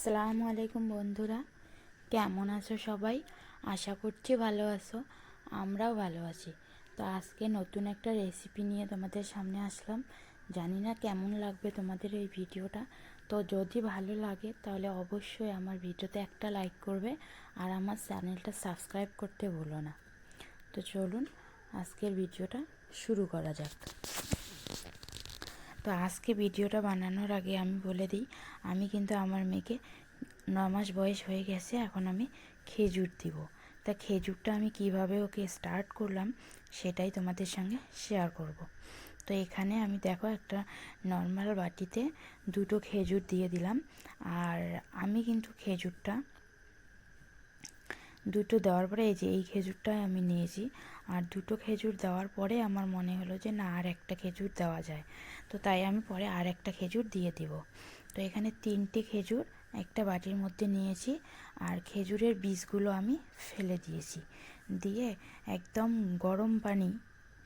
আসসালামু আলাইকুম বন্ধুরা। কেমন আছো সবাই? আশা করছি ভালো আছো, আমরাও ভালো আছি। তো আজকে নতুন একটা রেসিপি নিয়ে তোমাদের সামনে আসলাম। জানি না কেমন লাগবে তোমাদের এই ভিডিওটা। তো যদি ভালো লাগে তাহলে অবশ্যই আমার ভিডিওতে একটা লাইক করবে আর আমার চ্যানেলটা সাবস্ক্রাইব করতে ভুলো না। তো চলুন আজকের ভিডিওটা শুরু করা যাক। তো আজকে ভিডিওটা বানানোর আগে আমি বলে দিই, আমি কিন্তু আমার মেয়েকে ন মাস বয়স হয়ে গেছে, এখন আমি খেজুর দিব তা খেজুরটা আমি কীভাবে ওকে স্টার্ট করলাম সেটাই তোমাদের সঙ্গে শেয়ার করব। তো এখানে আমি দেখো একটা নর্মাল বাটিতে দুটো খেজুর দিয়ে দিলাম, আর আমি কিন্তু খেজুরটা দুটো দেওয়ার পরে এই যে, এই খেজুরটাই আমি নিয়েছি। আর দুটো খেজুর দেওয়ার পরে আমার মনে হলো যে, না, আর একটা খেজুর দেওয়া যায়। তো তাই আমি পরে আর একটা খেজুর দিয়ে দিব। তো এখানে তিনটে খেজুর একটা বাটির মধ্যে নিয়েছি। আর খেজুরের বীজগুলো আমি ফেলে দিয়েছি। দিয়ে একদম গরম পানি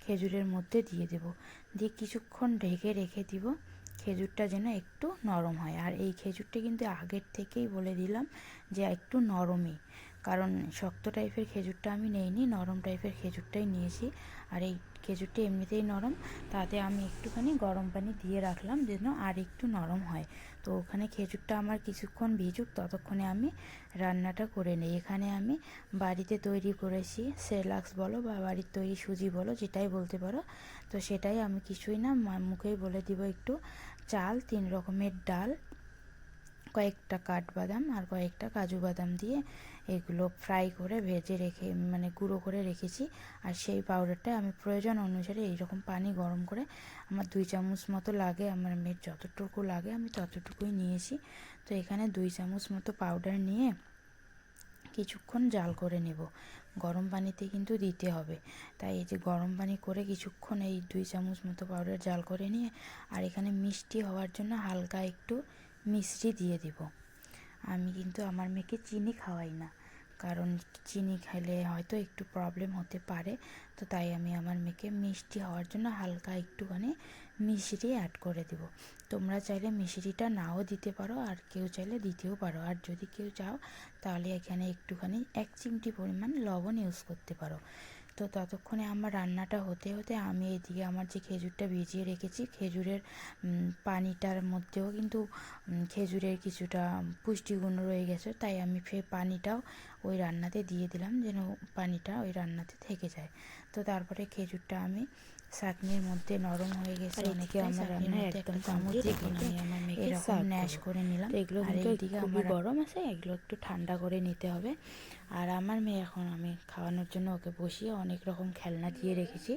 খেজুরের মধ্যে দিয়ে দেব। দিয়ে কিছুক্ষণ ঢেকে রেখে দিব। খেজুরটা যেন একটু নরম হয়। আর এই খেজুরটা কিন্তু আগের থেকেই বলে দিলাম যে, একটু নরমই। কারণ শক্ত টাইপের খেজুরটা আমি নেইনি, নরম টাইপের খেজুরটাই নিয়েছি। আর এই খেজুরটা এমনিতেই নরম, তাতে আমি একটুখানি গরম পানি দিয়ে রাখলাম যেন আর একটু নরম হয়। তো ওখানে খেজুরটা আমার কিছুক্ষণ ভিজুক, ততক্ষণে আমি রান্নাটা করে নিই। এখানে আমি বাড়িতে তৈরি করেছি, সেলাক্স বলো বা বাড়ির তৈরি সুজি বলো, যেটাই বলতে পারো। তো সেটাই আমি কিছুই না মুখেই বলে দিব একটু চাল, তিন রকমের ডাল কয়েকটা কাঠবাদাম আর কয়েকটা কাজু বাদাম দিয়ে এগুলো ফ্রাই করে ভেজে রেখে মানে গুঁড়ো করে রেখেছি। আর সেই পাউডারটা আমি প্রয়োজন অনুসারে এইরকম পানি গরম করে আমার দুই চামচ মতো লাগে, আমার মেয়ের যতটুকু লাগে আমি ততটুকুই নিয়েছি। তো এখানে দুই চামচ মতো পাউডার নিয়ে কিছুক্ষণ জাল করে নেব। গরম পানিতে কিন্তু দিতে হবে। তাই এই যে গরম পানি করে কিছুক্ষণ এই দুই চামচ মতো পাউডার জাল করে নিয়ে, আর এখানে মিষ্টি হওয়ার জন্য হালকা একটু মিষ্টি দিয়ে দিব। আমি কিন্তু আমার মেয়েকে চিনি খাওয়াই না। কারণ চিনি খেলে হয়তো একটু প্রবলেম হতে পারে। তো তাই আমি আমার মেয়েকে মিষ্টি হওয়ার জন্য হালকা একটুখানি মিশরি অ্যাড করে দেব। তোমরা চাইলে মিশরিটা নাও দিতে পারো আর কেউ চাইলে দিতেও পারো। আর যদি কেউ চাও, তাহলে এখানে একটুখানি এক চিমটি পরিমাণ লবণ ইউজ করতে পারো। তো ততক্ষণে আমার রান্নাটা হতে হতে আমি এদিকে আমার যে খেজুরটা ভিজিয়ে রেখেছি, খেজুরের পানিটার মধ্যেও কিন্তু খেজুরের কিছুটা পুষ্টিগুণ রয়ে গেছে। তাই আমি সেই পানিটাও ওই রান্নাতে দিয়ে দিলাম যেন পানিটা ওই রান্নাতে থেকে যায়। তো তারপরে খেজুরটা আমি চাটনির মধ্যে নরম হয়ে গেছে। অনেকে আমার রান্না একদম চামচ দিয়ে আমি আমার মেয়েকে এরকম ন্যাশ করে নিলাম। এগুলো এদিকে আমার গরম আছে এগুলো একটু ঠান্ডা করে নিতে হবে। আর আমার মেয়ে এখন আমি খাওয়ানোর জন্য ওকে বসিয়ে অনেক রকম খেলনা দিয়ে রেখেছি।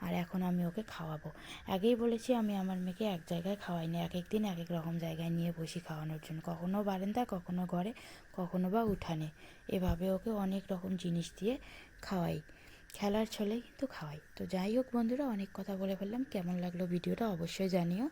আর এখন আমি ওকে খাওয়াবো। আগেই বলেছি আমি আমার মেয়েকে এক জায়গায় খাওয়াইনি এক এক দিন এক এক রকম জায়গায় নিয়ে বসি খাওয়ানোর জন্য। কখনো বারান্দা কখনো ঘরে কখনো বা উঠানে। এভাবে ওকে অনেক রকম জিনিস দিয়ে খাওয়াই। খেলার ছলে কিন্তু খাওয়াই। তো যাই হোক বন্ধুরা, অনেক কথা বলে ফেললাম। কেমন লাগল ভিডিওটা অবশ্যই জানিও।